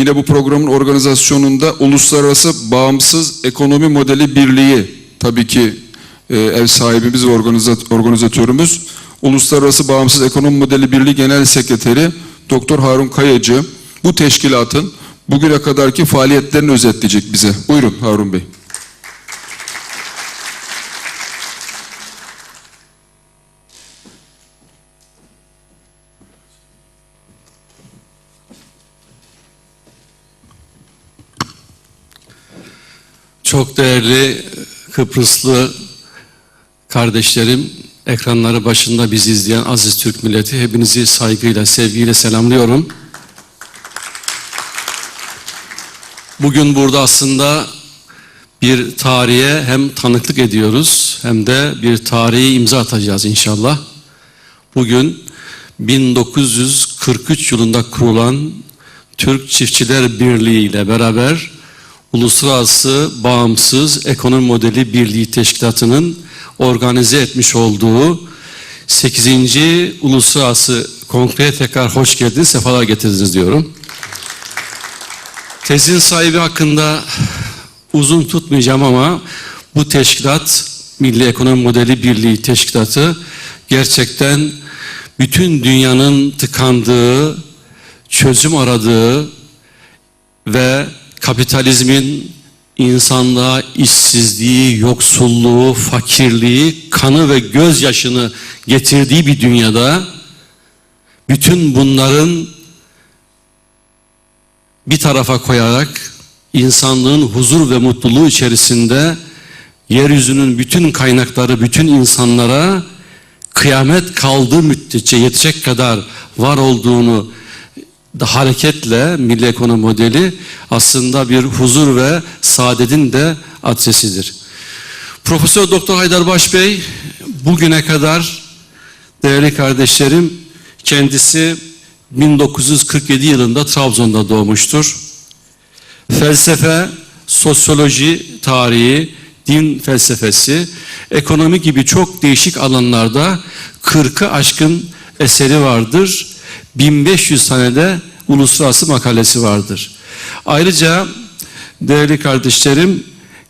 Yine bu programın organizasyonunda Uluslararası Bağımsız Ekonomi Modeli Birliği tabii ki e, ev sahibimiz ve organizat- organizatörümüz Uluslararası Bağımsız Ekonomi Modeli Birliği Genel Sekreteri Doktor Harun Kayacı bu teşkilatın bugüne kadarki faaliyetlerini özetleyecek bize. Buyurun Harun Bey. Çok değerli Kıbrıslı kardeşlerim, ekranları başında bizi izleyen aziz Türk milleti, hepinizi saygıyla, sevgiyle selamlıyorum. Bugün burada aslında bir tarihe hem tanıklık ediyoruz hem de bir tarihi imza atacağız inşallah. Bugün 1943 yılında kurulan Türk Çiftçiler Birliği ile beraber Uluslararası Bağımsız Ekonomi Modeli Birliği Teşkilatı'nın organize etmiş olduğu 8. Uluslararası Kongreye tekrar hoş geldiniz, sefalar getirdiniz diyorum. Tezin sahibi hakkında uzun tutmayacağım ama bu teşkilat Milli Ekonomi Modeli Birliği Teşkilatı gerçekten bütün dünyanın tıkandığı, çözüm aradığı ve kapitalizmin insanlığa işsizliği, yoksulluğu, fakirliği, kanı ve gözyaşını getirdiği bir dünyada bütün bunların bir tarafa koyarak insanlığın huzur ve mutluluğu içerisinde yeryüzünün bütün kaynakları bütün insanlara kıyamet kaldığı müddetçe yetecek kadar var olduğunu hareketle milli ekonomi modeli aslında bir huzur ve saadetin de adresidir. Profesör Doktor Haydar Baş Bey bugüne kadar değerli kardeşlerim kendisi 1947 yılında Trabzon'da doğmuştur. Felsefe, sosyoloji, tarihi, din felsefesi, ekonomi gibi çok değişik alanlarda 40'ı aşkın eseri vardır. 1500 tane de uluslararası makalesi vardır. Ayrıca değerli kardeşlerim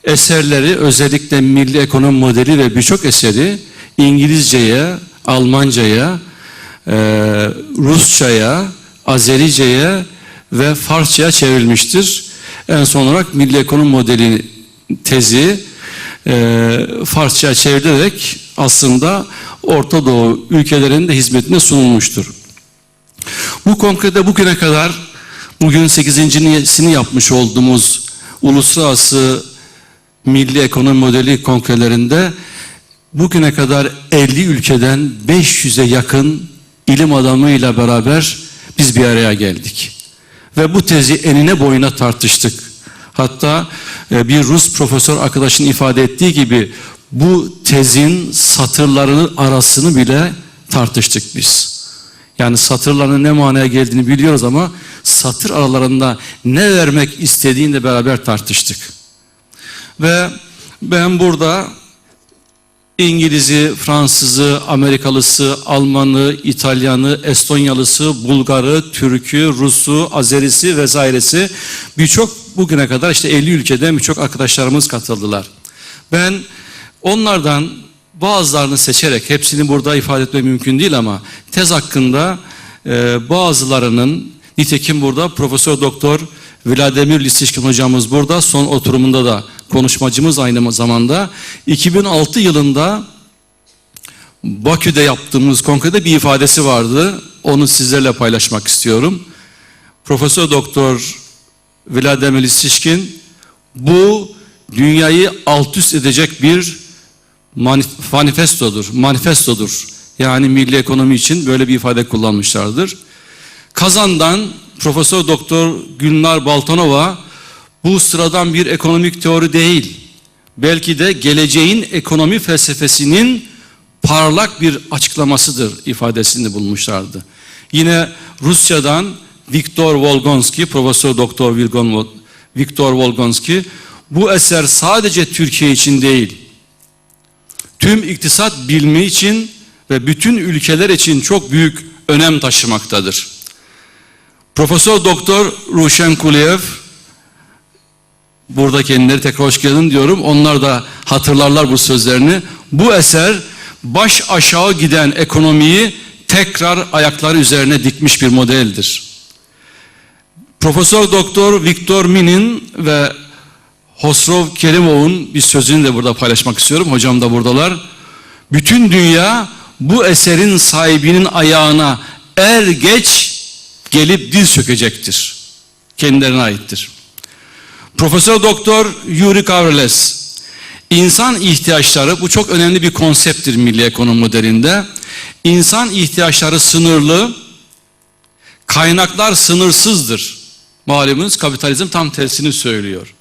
eserleri özellikle milli ekonomi modeli ve birçok eseri İngilizceye, Almanca'ya, e, Rusça'ya, Azerice'ye ve Farsça'ya çevrilmiştir. En son olarak milli ekonomi modeli tezi e, Farsça'ya çevrilerek aslında Orta Doğu ülkelerinin de hizmetine sunulmuştur. Bu kongrede bugüne kadar bugün 8.sini yapmış olduğumuz uluslararası milli ekonomi modeli kongrelerinde bugüne kadar 50 ülkeden 500'e yakın ilim adamıyla beraber biz bir araya geldik. Ve bu tezi enine boyuna tartıştık. Hatta e, bir Rus profesör arkadaşın ifade ettiği gibi bu tezin satırlarının arasını bile tartıştık biz. Yani satırların ne manaya geldiğini biliyoruz ama satır aralarında ne vermek istediğini de beraber tartıştık. Ve ben burada İngiliz'i, Fransız'ı, Amerikalısı, Alman'ı, İtalyan'ı, Estonyalısı, Bulgar'ı, Türk'ü, Rus'u, Azerisi vesairesi birçok bugüne kadar işte 50 ülkeden birçok arkadaşlarımız katıldılar. Ben onlardan bazılarını seçerek hepsini burada ifade etmem mümkün değil ama tez hakkında e, bazılarının nitekim burada Profesör Doktor Vladimir Lisişkin hocamız burada son oturumunda da konuşmacımız aynı zamanda 2006 yılında Bakü'de yaptığımız kongrede bir ifadesi vardı. Onu sizlerle paylaşmak istiyorum. Profesör Doktor Vladimir Lisişkin bu dünyayı alt üst edecek bir manifestodur, manifestodur. Yani milli ekonomi için böyle bir ifade kullanmışlardır. Kazan'dan Profesör Doktor Gülnar Baltanova bu sıradan bir ekonomik teori değil. Belki de geleceğin ekonomi felsefesinin parlak bir açıklamasıdır ifadesini bulmuşlardı. Yine Rusya'dan Viktor Volgonski, Profesör Doktor Viktor Volgonski bu eser sadece Türkiye için değil, tüm iktisat bilimi için ve bütün ülkeler için çok büyük önem taşımaktadır. Profesör Doktor Ruşen Kuliyev burada kendileri tekrar hoş geldin diyorum. Onlar da hatırlarlar bu sözlerini. Bu eser baş aşağı giden ekonomiyi tekrar ayakları üzerine dikmiş bir modeldir. Profesör Doktor Viktor Min'in ve Hosrov Kerimov'un bir sözünü de burada paylaşmak istiyorum. Hocam da buradalar. Bütün dünya bu eserin sahibinin ayağına er geç gelip diz çökecektir. Kendilerine aittir. Profesör Doktor Yuri Kavreles İnsan ihtiyaçları bu çok önemli bir konsepttir milli ekonomi modelinde. İnsan ihtiyaçları sınırlı, kaynaklar sınırsızdır. Malumunuz kapitalizm tam tersini söylüyor.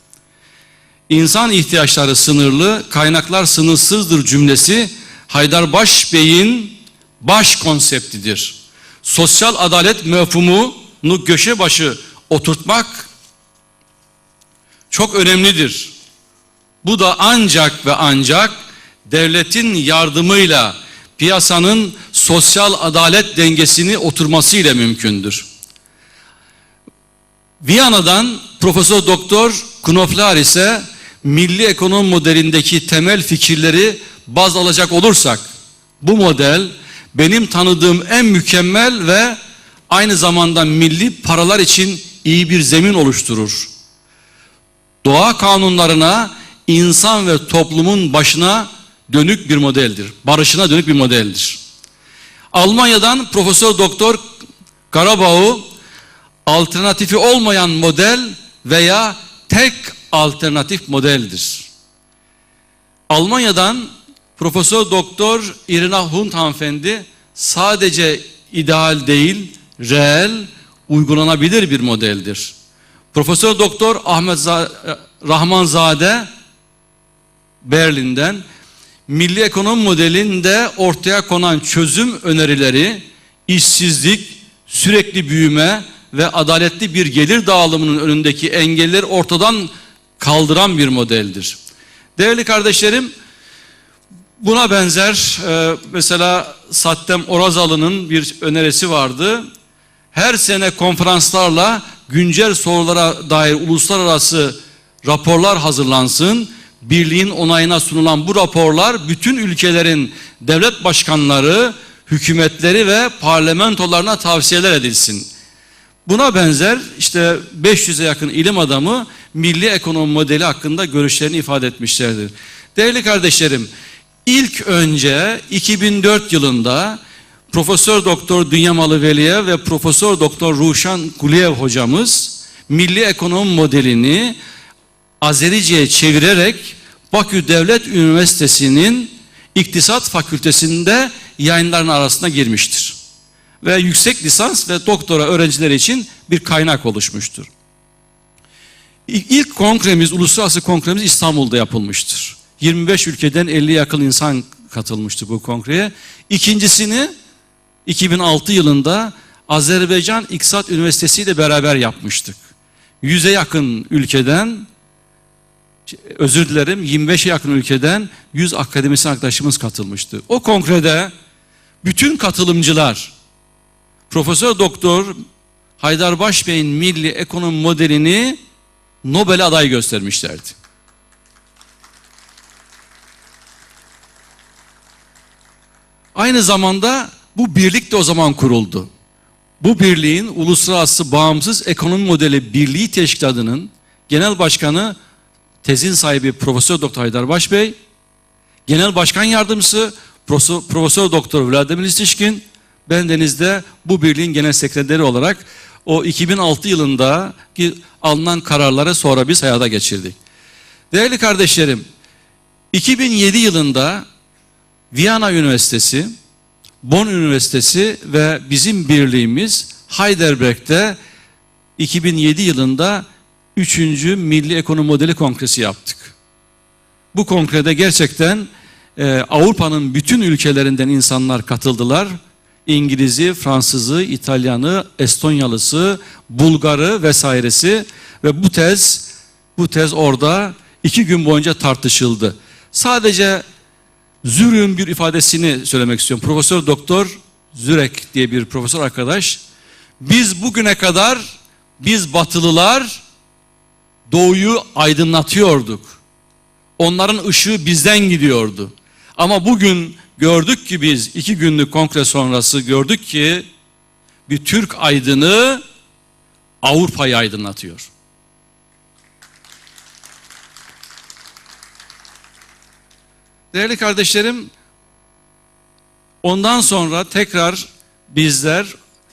İnsan ihtiyaçları sınırlı, kaynaklar sınırsızdır cümlesi Haydarbaş Bey'in baş konseptidir. Sosyal adalet mefhumunu göşe başı oturtmak çok önemlidir. Bu da ancak ve ancak devletin yardımıyla piyasanın sosyal adalet dengesini oturmasıyla mümkündür. Viyana'dan Profesör Doktor Knoflar ise milli ekonomi modelindeki temel fikirleri baz alacak olursak bu model benim tanıdığım en mükemmel ve aynı zamanda milli paralar için iyi bir zemin oluşturur. Doğa kanunlarına insan ve toplumun başına dönük bir modeldir. Barışına dönük bir modeldir. Almanya'dan Profesör Doktor Karabağ'u alternatifi olmayan model veya tek alternatif modeldir. Almanya'dan Profesör Doktor Irina Hunt hanımefendi sadece ideal değil, reel, uygulanabilir bir modeldir. Profesör Doktor Ahmet Za Rahmanzade Berlin'den milli ekonomi modelinde ortaya konan çözüm önerileri işsizlik, sürekli büyüme ve adaletli bir gelir dağılımının önündeki engelleri ortadan kaldıran bir modeldir. Değerli kardeşlerim, buna benzer e, mesela Sattem Orazalı'nın bir önerisi vardı. Her sene konferanslarla güncel sorulara dair uluslararası raporlar hazırlansın. Birliğin onayına sunulan bu raporlar bütün ülkelerin devlet başkanları, hükümetleri ve parlamentolarına tavsiyeler edilsin. Buna benzer işte 500'e yakın ilim adamı milli ekonomi modeli hakkında görüşlerini ifade etmişlerdir. Değerli kardeşlerim, ilk önce 2004 yılında Profesör Doktor Dünyamalı Veliye ve Profesör Doktor Ruşan Kuliyev hocamız milli ekonomi modelini Azerice'ye çevirerek Bakü Devlet Üniversitesi'nin İktisat Fakültesinde yayınların arasına girmiştir. Ve yüksek lisans ve doktora öğrencileri için bir kaynak oluşmuştur. İlk kongremiz, uluslararası kongremiz İstanbul'da yapılmıştır. 25 ülkeden 50 yakın insan katılmıştı bu kongreye. İkincisini 2006 yılında Azerbaycan İktisat Üniversitesi ile beraber yapmıştık. 100'e yakın ülkeden özür dilerim 25'e yakın ülkeden 100 akademisyen arkadaşımız katılmıştı. O kongrede bütün katılımcılar Profesör Doktor Haydar Başbey'in milli ekonomi modelini Nobel aday göstermişlerdi. Aynı zamanda bu birlik de o zaman kuruldu. Bu birliğin Uluslararası Bağımsız Ekonomi Modeli Birliği Teşkilatı'nın genel başkanı tezin sahibi Profesör Doktor Haydar Başbey, genel başkan yardımcısı Profesör, Doktor Vladimir İstişkin, ben denizde bu birliğin genel sekreteri olarak o 2006 yılında alınan kararları sonra biz hayata geçirdik. Değerli kardeşlerim, 2007 yılında Viyana Üniversitesi, Bonn Üniversitesi ve bizim birliğimiz Heidelberg'de 2007 yılında 3. Milli Ekonomi Modeli Kongresi yaptık. Bu kongrede gerçekten e, Avrupa'nın bütün ülkelerinden insanlar katıldılar. İngiliz'i, Fransız'ı, İtalyan'ı, Estonyalısı, Bulgar'ı vesairesi ve bu tez bu tez orada iki gün boyunca tartışıldı. Sadece Zürik'in bir ifadesini söylemek istiyorum. Profesör Doktor Zürek diye bir profesör arkadaş Biz bugüne kadar biz batılılar doğuyu aydınlatıyorduk. Onların ışığı bizden gidiyordu. Ama bugün gördük ki biz iki günlük kongre sonrası gördük ki bir Türk aydını Avrupa'yı aydınlatıyor. Değerli kardeşlerim, ondan sonra tekrar bizler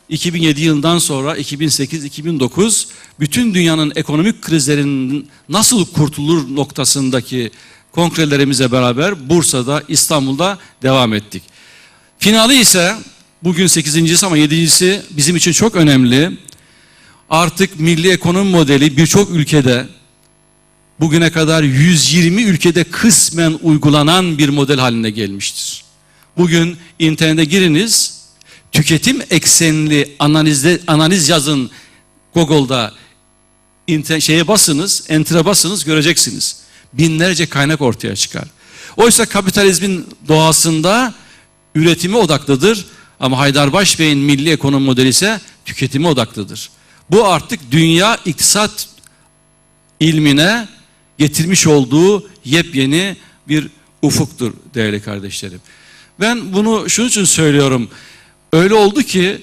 2007 yılından sonra 2008-2009 bütün dünyanın ekonomik krizlerinin nasıl kurtulur noktasındaki kongrelerimize beraber Bursa'da, İstanbul'da devam ettik. Finali ise bugün 8.si ama 7.si bizim için çok önemli. Artık milli ekonomi modeli birçok ülkede bugüne kadar 120 ülkede kısmen uygulanan bir model haline gelmiştir. Bugün internete giriniz, tüketim eksenli analizde analiz yazın Google'da inter, şeye basınız, enter'a basınız göreceksiniz. Binlerce kaynak ortaya çıkar. Oysa kapitalizmin doğasında üretime odaklıdır ama Haydarbaş Bey'in milli ekonomi modeli ise tüketime odaklıdır. Bu artık dünya iktisat ilmine getirmiş olduğu yepyeni bir ufuktur değerli kardeşlerim. Ben bunu şunun için söylüyorum. Öyle oldu ki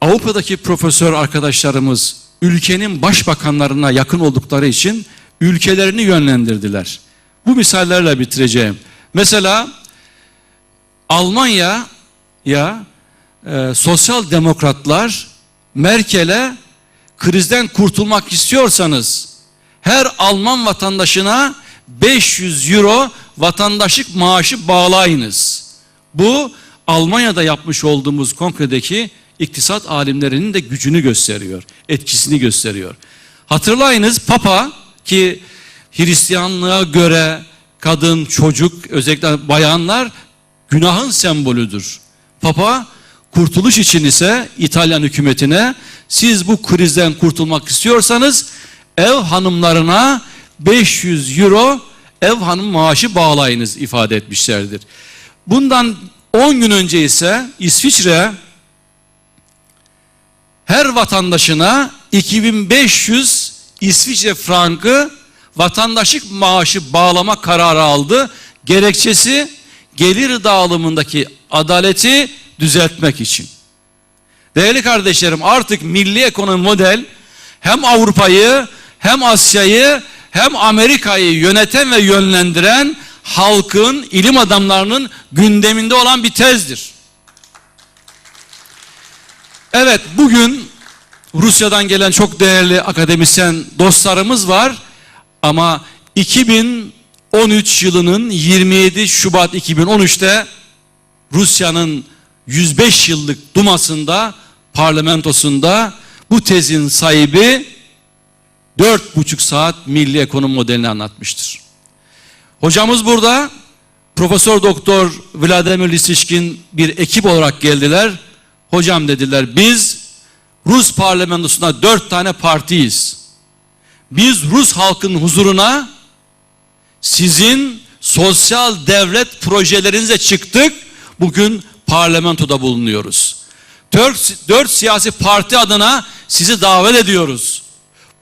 Avrupa'daki profesör arkadaşlarımız ülkenin başbakanlarına yakın oldukları için ülkelerini yönlendirdiler. Bu misallerle bitireceğim. Mesela Almanya ya e, sosyal demokratlar Merkel'e krizden kurtulmak istiyorsanız her Alman vatandaşına 500 euro vatandaşlık maaşı bağlayınız. Bu Almanya'da yapmış olduğumuz kongredeki iktisat alimlerinin de gücünü gösteriyor, etkisini gösteriyor. Hatırlayınız Papa ki Hristiyanlığa göre kadın, çocuk, özellikle bayanlar günahın sembolüdür. Papa kurtuluş için ise İtalyan hükümetine siz bu krizden kurtulmak istiyorsanız ev hanımlarına 500 euro ev hanım maaşı bağlayınız ifade etmişlerdir. Bundan 10 gün önce ise İsviçre her vatandaşına 2500 İsviçre frankı vatandaşlık maaşı bağlama kararı aldı. Gerekçesi gelir dağılımındaki adaleti düzeltmek için. Değerli kardeşlerim artık milli ekonomi model hem Avrupa'yı hem Asya'yı hem Amerika'yı yöneten ve yönlendiren halkın, ilim adamlarının gündeminde olan bir tezdir. Evet bugün Rusya'dan gelen çok değerli akademisyen dostlarımız var ama 2013 yılının 27 Şubat 2013'te Rusya'nın 105 yıllık Duması'nda, parlamentosunda bu tezin sahibi dört buçuk saat milli ekonomi modelini anlatmıştır. Hocamız burada Profesör Doktor Vladimir Lisişkin bir ekip olarak geldiler. Hocam dediler biz Rus parlamentosunda dört tane partiyiz. Biz Rus halkın huzuruna sizin sosyal devlet projelerinize çıktık. Bugün parlamentoda bulunuyoruz. Dört, dört siyasi parti adına sizi davet ediyoruz.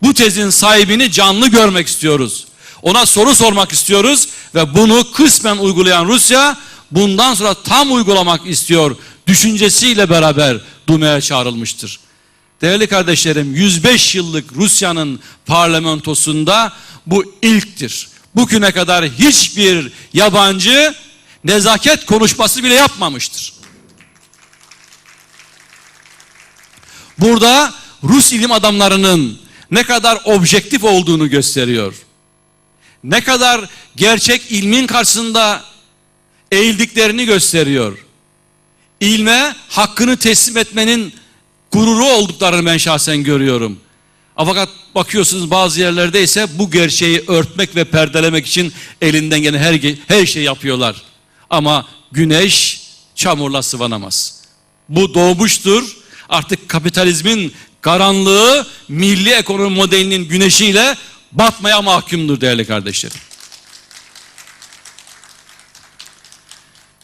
Bu tezin sahibini canlı görmek istiyoruz. Ona soru sormak istiyoruz ve bunu kısmen uygulayan Rusya bundan sonra tam uygulamak istiyor düşüncesiyle beraber Duma'ya çağrılmıştır. Değerli kardeşlerim 105 yıllık Rusya'nın parlamentosunda bu ilktir. Bugüne kadar hiçbir yabancı nezaket konuşması bile yapmamıştır. Burada Rus ilim adamlarının ne kadar objektif olduğunu gösteriyor. Ne kadar gerçek ilmin karşısında eğildiklerini gösteriyor. İlme hakkını teslim etmenin gururu olduklarını ben şahsen görüyorum. Fakat bakıyorsunuz bazı yerlerde ise bu gerçeği örtmek ve perdelemek için elinden gelen her, her şey yapıyorlar. Ama güneş çamurla sıvanamaz. Bu doğmuştur. Artık kapitalizmin karanlığı milli ekonomi modelinin güneşiyle batmaya mahkumdur değerli kardeşlerim.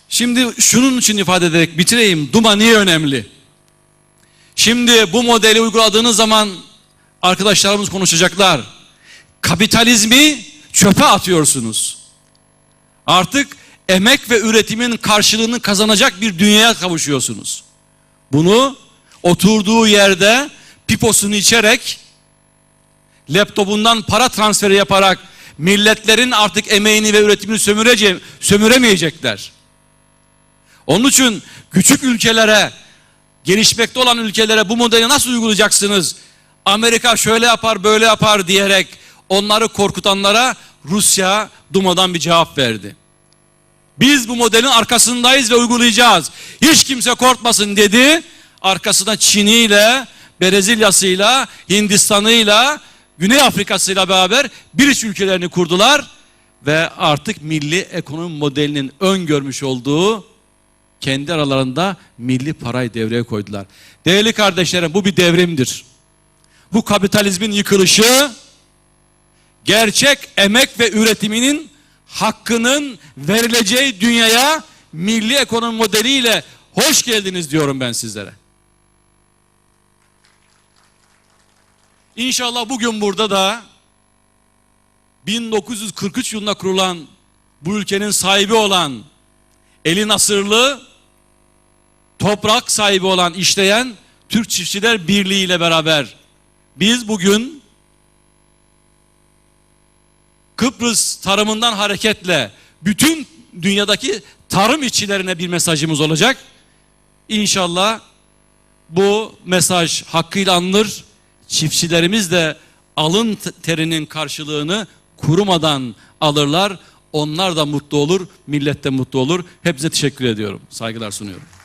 Şimdi şunun için ifade ederek bitireyim. Duma niye önemli? Şimdi bu modeli uyguladığınız zaman arkadaşlarımız konuşacaklar. Kapitalizmi çöpe atıyorsunuz. Artık emek ve üretimin karşılığını kazanacak bir dünyaya kavuşuyorsunuz. Bunu oturduğu yerde piposunu içerek laptopundan para transferi yaparak milletlerin artık emeğini ve üretimini sömürece sömüremeyecekler. Onun için küçük ülkelere, gelişmekte olan ülkelere bu modeli nasıl uygulayacaksınız? Amerika şöyle yapar, böyle yapar diyerek onları korkutanlara Rusya dumadan bir cevap verdi. Biz bu modelin arkasındayız ve uygulayacağız. Hiç kimse korkmasın dedi. Arkasında Çin'iyle, Brezilya'sıyla, Hindistan'ıyla, Güney Afrika'sıyla beraber bir ülkelerini kurdular. Ve artık milli ekonomi modelinin öngörmüş olduğu kendi aralarında milli parayı devreye koydular. Değerli kardeşlerim bu bir devrimdir. Bu kapitalizmin yıkılışı gerçek emek ve üretiminin hakkının verileceği dünyaya milli ekonomi modeliyle hoş geldiniz diyorum ben sizlere. İnşallah bugün burada da 1943 yılında kurulan bu ülkenin sahibi olan eli nasırlı toprak sahibi olan işleyen Türk Çiftçiler Birliği ile beraber biz bugün Kıbrıs tarımından hareketle bütün dünyadaki tarım işçilerine bir mesajımız olacak. İnşallah bu mesaj hakkıyla anılır. Çiftçilerimiz de alın terinin karşılığını kurumadan alırlar. Onlar da mutlu olur, millet de mutlu olur. Hepinize teşekkür ediyorum. Saygılar sunuyorum.